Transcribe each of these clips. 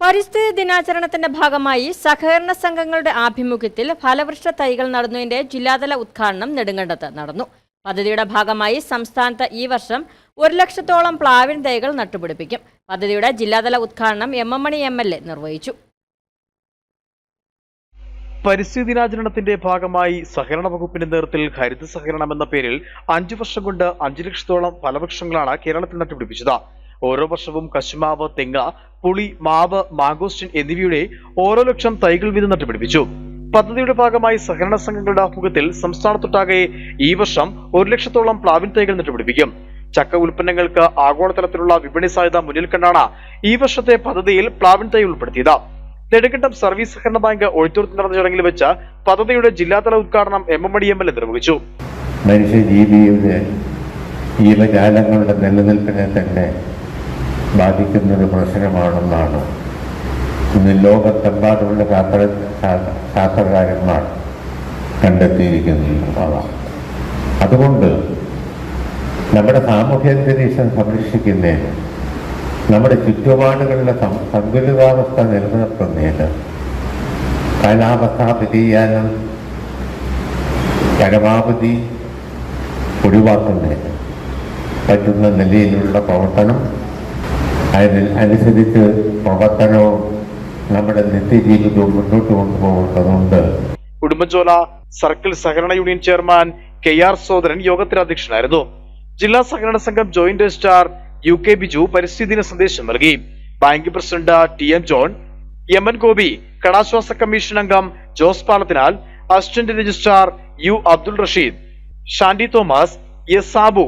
പരിസ്ഥിതി ദിനാചരണത്തിന്റെ ഭാഗമായി സഹകരണ സംഘങ്ങളുടെ ആഭിമുഖ്യത്തിൽ ഫലവൃക്ഷ തൈകൾ നടുന്നതിന്റെ ജില്ലാതല ഉദ്ഘാടനം നെടുങ്കണ്ടത്ത് നടന്നു. പദ്ധതിയുടെ ഭാഗമായി സംസ്ഥാനത്ത് ഈ വർഷം ഒരു ലക്ഷത്തോളം പ്ലാവിൻ തൈകൾ നട്ടുപിടിപ്പിക്കും. പദ്ധതിയുടെ ജില്ലാതല ഉദ്ഘാടനം M M Mani M L A നിർവഹിച്ചു. പരിസ്ഥിതി ദിനാചരണത്തിന്റെ ഭാഗമായി സഹകരണ വകുപ്പിന്റെ നേതൃത്വത്തിൽ ഹരിത സഹകരണം എന്ന പേരിൽ അഞ്ചു വർഷം കൊണ്ട് അഞ്ചു ലക്ഷത്തോളം ഫലവൃക്ഷങ്ങളാണ് കേരളത്തിൽ നട്ടുപിടിപ്പിച്ചത്. ഓരോ വർഷവും കശുമാവ് തെങ്ങ പുളി മാവ് മാഗോസ്റ്റിൻ എന്നിവയുടെ ഓരോ ലക്ഷം തൈകൾ വീതം നട്ടുപിടിപ്പിച്ചു. പദ്ധതിയുടെ ഭാഗമായി സഹകരണ സംഘങ്ങളുടെ ആഭിമുഖ്യത്തിൽ സംസ്ഥാനത്തൊട്ടാകെ ഈ വർഷം ഒരു ലക്ഷത്തോളം പ്ലാവിൻ തൈകൾ നട്ടുപിടിപ്പിക്കും. ചക്ക ഉൽപ്പന്നങ്ങൾക്ക് ആഗോളതലത്തിലുള്ള വിപണി സാധ്യത മുന്നിൽ കണ്ടാണ് ഈ വർഷത്തെ പദ്ധതിയിൽ പ്ലാവിൻ തൈ ഉൾപ്പെടുത്തിയത്. നെടുങ്കണ്ടം സർവീസ് സഹകരണ ബാങ്ക് ഒഴിത്തൂർത്ത് നടന്ന ചടങ്ങിൽ വെച്ച് പദ്ധതിയുടെ ജില്ലാതല ഉദ്ഘാടനം M M Mani M L A നിർവഹിച്ചു. മനുഷ്യജീവിയുടെ ജീവജാലങ്ങളുടെ നിലനിൽപ്പിനെ തന്നെ ബാധിക്കുന്ന ഒരു പ്രശ്നമാണെന്നാണ്. ഇന്ന് ലോകത്തെമ്പാടുള്ള ശാസ്ത്ര ശാസ്ത്രകാരന്മാർ കണ്ടെത്തിയിരിക്കുന്നതാണ് അതുകൊണ്ട് നമ്മുടെ സാമൂഹ്യ അന്തരീക്ഷം സംരക്ഷിക്കുന്നതിന് നമ്മുടെ ചുറ്റുപാടുകളിലെ സന്തുലിതാവസ്ഥ നിലനിർത്തുന്നതിന് കാലാവസ്ഥാ വ്യതിയാനം പരമാവധി ഒഴിവാക്കുന്നതിന് പറ്റുന്ന നിലയിലുള്ള പ്രവർത്തനം അതിന് അനുസരിച്ച് പ്രവർത്തനവും നമ്മുടെ നിത്യജീവിതവും മുന്നോട്ട് കൊണ്ടുപോകേണ്ടതുണ്ട്. ഉടുമ്പൻചോല സർക്കിൾ സഹകരണ union chairman K R Sodaran യോഗത്തിൽ അധ്യക്ഷനായിരുന്നു. ജില്ലാ സഹകരണ സംഘം joint registrar U K Biju പരിസ്ഥിതി ദിന സന്ദേശം നൽകി. Bank president T M John M N Gopi കടാശ്വാസ commission അംഗം Jose Palathinal assistant registrar U Abdul Rasheed Shandy Thomas S Sabu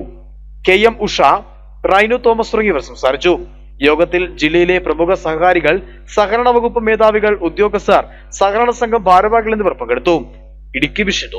K M Usha Rainu Thomas തുടങ്ങിയവർ സംസാരിച്ചു. യോഗത്തിൽ ജില്ലയിലെ പ്രമുഖ സഹകാരികൾ സഹകരണ വകുപ്പ് മേധാവികൾ ഉദ്യോഗസ്ഥർ സഹകരണ സംഘം ഭാരവാഹികൾ എന്നിവർ പങ്കെടുത്തു. ഇടുക്കി വിഷൻ